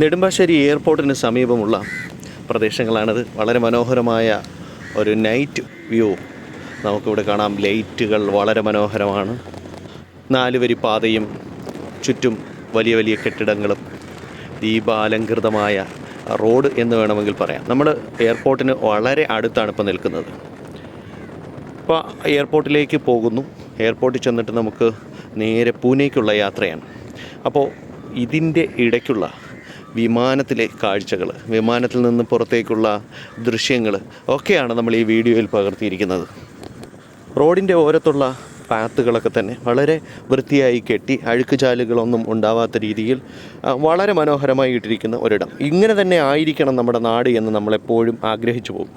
നെടുമ്പാശ്ശേരി എയർപോർട്ടിന് സമീപമുള്ള പ്രദേശങ്ങളാണിത്. വളരെ മനോഹരമായ ഒരു നൈറ്റ് വ്യൂ നമുക്കിവിടെ കാണാം ലൈറ്റുകൾ വളരെ മനോഹരമാണ്. നാലുവരി പാതയും ചുറ്റും വലിയ വലിയ കെട്ടിടങ്ങളും ദീപാലങ്കൃതമായ റോഡ് എന്ന് വേണമെങ്കിൽ പറയാം. നമ്മൾ എയർപോർട്ടിന് വളരെ അടുത്താണ് ഇപ്പോൾ നിൽക്കുന്നത്. ഇപ്പോൾ എയർപോർട്ടിലേക്ക് പോകുന്നു. എയർപോർട്ടിൽ ചെന്നിട്ട് നമുക്ക് നേരെ പൂനെക്കുള്ള യാത്രയാണ്. അപ്പോൾ ഇതിന്റെ ഇടയ്ക്കുള്ള വിമാനത്തിലെ കാഴ്ചകൾ വിമാനത്തിൽ നിന്ന് പുറത്തേക്കുള്ള ദൃശ്യങ്ങൾ ഒക്കെയാണ് നമ്മൾ ഈ വീഡിയോയിൽ പകർത്തിയിരിക്കുന്നത്. റോഡിന്റെ ഓരത്തുള്ള പാത്തുകളൊക്കെ തന്നെ വളരെ വൃത്തിയായി കെട്ടി അഴുക്കുചാലുകളൊന്നും ഉണ്ടാവാത്ത രീതിയിൽ വളരെ മനോഹരമായി ഇട്ടിരിക്കുന്ന ഒരിടം. ഇങ്ങനെ തന്നെ ആയിരിക്കണം നമ്മുടെ നാട് എന്ന് നമ്മളെപ്പോഴും ആഗ്രഹിച്ചു പോകും.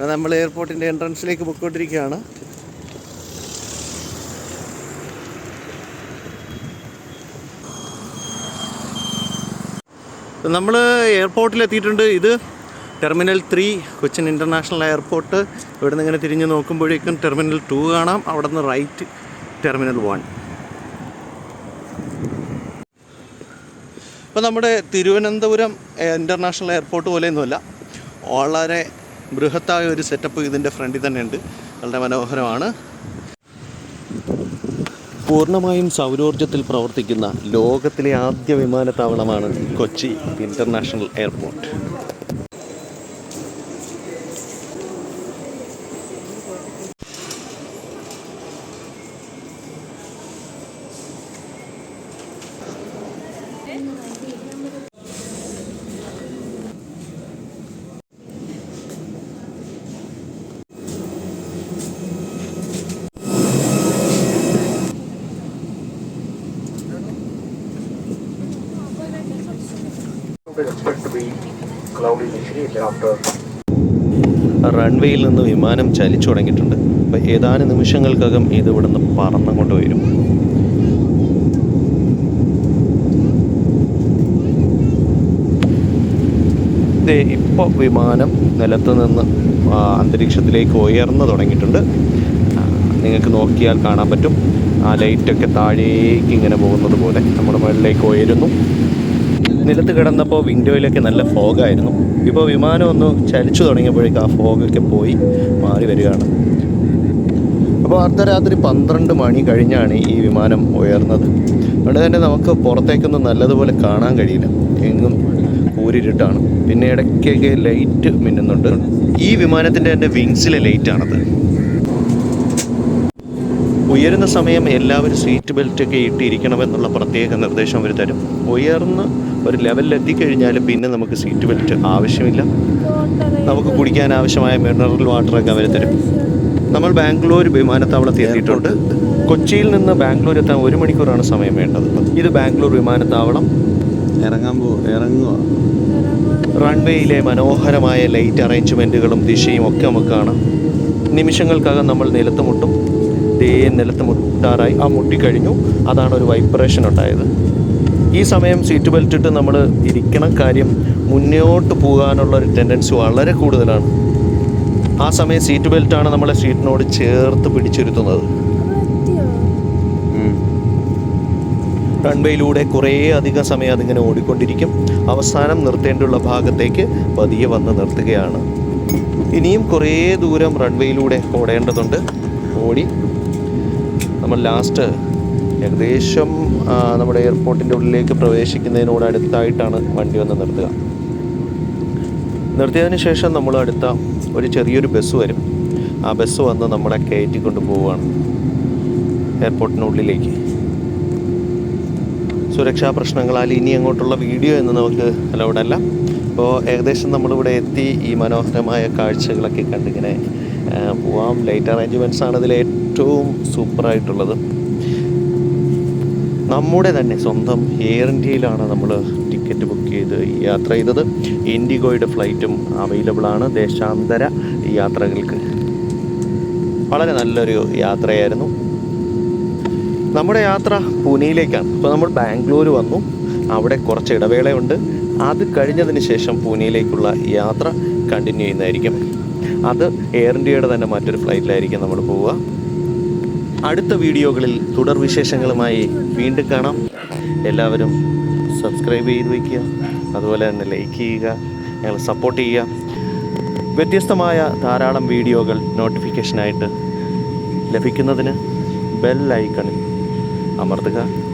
നമ്മൾ എയർപോർട്ടിന്റെ എൻട്രൻസിലേക്ക് പോയിക്കൊണ്ടിരിക്കുകയാണ്. നമ്മൾ എയർപോർട്ടിൽ എത്തിയിട്ടുണ്ട് ഇത് terminal three Cochin international airport. ഇവിടെ നിന്ന് ഇങ്ങനെ തിരിഞ്ഞ് നോക്കുമ്പോഴേക്കും ടെർമിനൽ ടു കാണാം. അവിടെ നിന്ന് റൈറ്റ് ടെർമിനൽ വൺ. ഇപ്പോൾ നമ്മുടെ തിരുവനന്തപുരം ഇന്റർനാഷണൽ എയർപോർട്ട് പോലെയൊന്നുമല്ല. വളരെ ബൃഹത്തായ ഒരു സെറ്റപ്പ് ഇതിന്റെ ഫ്രണ്ടിൽ തന്നെയുണ്ട്. വളരെ മനോഹരമാണ്. പൂർണമായും സൗരോർജത്തിൽ പ്രവർത്തിക്കുന്ന ലോകത്തിലെ ആദ്യ വിമാനത്താവളമാണ് കൊച്ചി ഇന്റർനാഷണൽ എയർപോർട്ട്. റൺവേയിൽ നിന്ന് വിമാനം ചലിച്ചു തുടങ്ങിയിട്ടുണ്ട്. അപ്പോൾ ഏതാനും നിമിഷങ്ങൾക്കകം ഇത് ഇവിടുന്ന് പറന്നുകൊണ്ട് വരും ഇപ്പോൾ വിമാനം നിലത്ത് നിന്ന് അന്തരീക്ഷത്തിലേക്ക് ഉയർന്നു തുടങ്ങിയിട്ടുണ്ട്. നിങ്ങൾക്ക് നോക്കിയാൽ കാണാൻ പറ്റും. ആ ലൈറ്റൊക്കെ താഴേക്ക് ഇങ്ങനെ പോകുന്നത് പോലെ നമ്മുടെ മുകളിലേക്ക് ഉയരുന്നു. നിലത്ത് കിടന്നപ്പോൾ വിൻഡോയിലൊക്കെ നല്ല ഫോഗായിരുന്നു. ഇപ്പോൾ വിമാനം ഒന്ന് ചലിച്ചു തുടങ്ങിയപ്പോഴേക്കും ആ ഫോഗൊക്കെ പോയി മാറി വരികയാണ്. അപ്പോൾ അർദ്ധരാത്രി പന്ത്രണ്ട് മണി കഴിഞ്ഞാണ് ഈ വിമാനം ഉയർന്നത്. അതുകൊണ്ട് തന്നെ നമുക്ക് പുറത്തേക്കൊന്നും നല്ലതുപോലെ കാണാൻ കഴിയില്ല. എങ്ങും ഊരിട്ടാണ് പിന്നെ ഇടയ്ക്കൊക്കെ ലൈറ്റ് മിന്നുന്നുണ്ട്. ഈ വിമാനത്തിന്റെ തന്നെ വിങ്സിലെ ലൈറ്റാണത് ഉയരുന്ന സമയം എല്ലാവരും സീറ്റ് ബെൽറ്റൊക്കെ ഇട്ടിരിക്കണമെന്നുള്ള പ്രത്യേക നിർദ്ദേശം അവർ തരും. ഉയർന്ന് ഒരു ലെവലിൽ എത്തിക്കഴിഞ്ഞാൽ പിന്നെ നമുക്ക് സീറ്റ് ബെൽറ്റ് ആവശ്യമില്ല. നമുക്ക് കുടിക്കാൻ ആവശ്യമായ മിനറൽ വാട്ടറൊക്കെ അവർ തരും. നമ്മൾ ബാംഗ്ലൂർ വിമാനത്താവളത്തിൽ എത്തിയിട്ടുണ്ട്. കൊച്ചിയിൽ നിന്ന് ബാംഗ്ലൂർ എത്താൻ ഒരു മണിക്കൂറാണ് സമയം വേണ്ടത്. ഇത് ബാംഗ്ലൂർ വിമാനത്താവളം. ഇറങ്ങാൻ പോ ഇറങ്ങുക റൺവേയിലെ മനോഹരമായ ലൈറ്റ് അറേഞ്ച്മെന്റുകളും ദിശയും ഒക്കെ നമുക്ക് കാണാം. നിമിഷങ്ങൾക്കകം നമ്മൾ നിലത്ത് മുട്ടും. ദേ നിലത്ത് മുട്ടാറായി. ആ മുട്ടിക്കഴിഞ്ഞു അതാണ് ഒരു വൈബ്രേഷൻ ഉണ്ടായത്. ഈ സമയം സീറ്റ് ബെൽറ്റ് ഇട്ട് നമ്മൾ ഇരിക്കണം കാര്യം മുന്നോട്ട് പോകാനുള്ള ഒരു ടെൻഡൻസി വളരെ കൂടുതലാണ്. ആ സമയം സീറ്റ് ബെൽറ്റാണ് നമ്മളെ സീറ്റിനോട് ചേർത്ത് പിടിച്ചിരുത്തുന്നത്. റൺവേയിലൂടെ കുറേ അധികം സമയം അതിങ്ങനെ ഓടിക്കൊണ്ടിരിക്കും. അവസാനം നിർത്തേണ്ടുള്ള ഭാഗത്തേക്ക് പതിയെ വന്ന് നിർത്തുകയാണ്. ഇനിയും കുറേ ദൂരം റൺവേയിലൂടെ ഓടേണ്ടതുണ്ട്. ഓടി. നമ്മൾ ലാസ്റ്റ് ഏകദേശം നമ്മുടെ എയർപോർട്ടിന്റെ ഉള്ളിലേക്ക് പ്രവേശിക്കുന്നതിനോട് അടുത്തായിട്ടാണ് വണ്ടി വന്ന് നിർത്തുക. നിർത്തിയതിന് ശേഷം നമ്മൾ അടുത്ത ഒരു ചെറിയൊരു ബസ് വരും. ആ ബസ് വന്ന് നമ്മളെ കയറ്റിക്കൊണ്ട് പോവുകയാണ് എയർപോർട്ടിനുള്ളിലേക്ക്. സുരക്ഷാ പ്രശ്നങ്ങളാൽ ഇനി അങ്ങോട്ടുള്ള വീഡിയോ എന്ന് നമുക്ക് അലൗഡ് അല്ല. അപ്പോൾ ഏകദേശം നമ്മളിവിടെ എത്തി ഈ മനോഹരമായ കാഴ്ചകളൊക്കെ കണ്ടിങ്ങനെ പോവാം. ലൈറ്റ് അറേഞ്ച്മെന്റ്സ് ആണ് ഇതിൽ ഏറ്റവും സൂപ്പറായിട്ടുള്ളത് നമ്മുടെ തന്നെ സ്വന്തം എയർ ഇന്ത്യയിലാണ് നമ്മൾ ടിക്കറ്റ് ബുക്ക് ചെയ്ത് യാത്ര ചെയ്തത്. ഇൻഡിഗോയുടെ ഫ്ലൈറ്റും അവൈലബിൾ ആണ്. ദേശാന്തര യാത്രകൾക്ക്. വളരെ നല്ലൊരു യാത്രയായിരുന്നു. നമ്മുടെ യാത്ര പൂനെയിലേക്കാണ്. അപ്പോൾ നമ്മൾ ബാംഗ്ലൂർ വന്നു. അവിടെ കുറച്ച് ഇടവേളയുണ്ട്. അത് കഴിഞ്ഞതിന് ശേഷം പൂനെയിലേക്കുള്ള യാത്ര കണ്ടിന്യൂ ചെയ്യുന്നതായിരിക്കും. അത് എയർ ഇന്ത്യയുടെ തന്നെ മറ്റൊരു ഫ്ലൈറ്റിലായിരിക്കും നമ്മൾ പോവുക. അടുത്ത വീഡിയോകളിൽ തുടർ വിശേഷങ്ങളുമായി വീണ്ടും കാണാം. എല്ലാവരും സബ്സ്ക്രൈബ് ചെയ്ത് വയ്ക്കുക. അതുപോലെ തന്നെ ലൈക്ക് ചെയ്യുക. ഞങ്ങൾ സപ്പോർട്ട് ചെയ്യുക. വ്യത്യസ്തമായ ധാരാളം വീഡിയോകൾ നോട്ടിഫിക്കേഷനായിട്ട് ലഭിക്കുന്നതിന് ബെൽ ഐക്കണിൽ അമർത്തുക.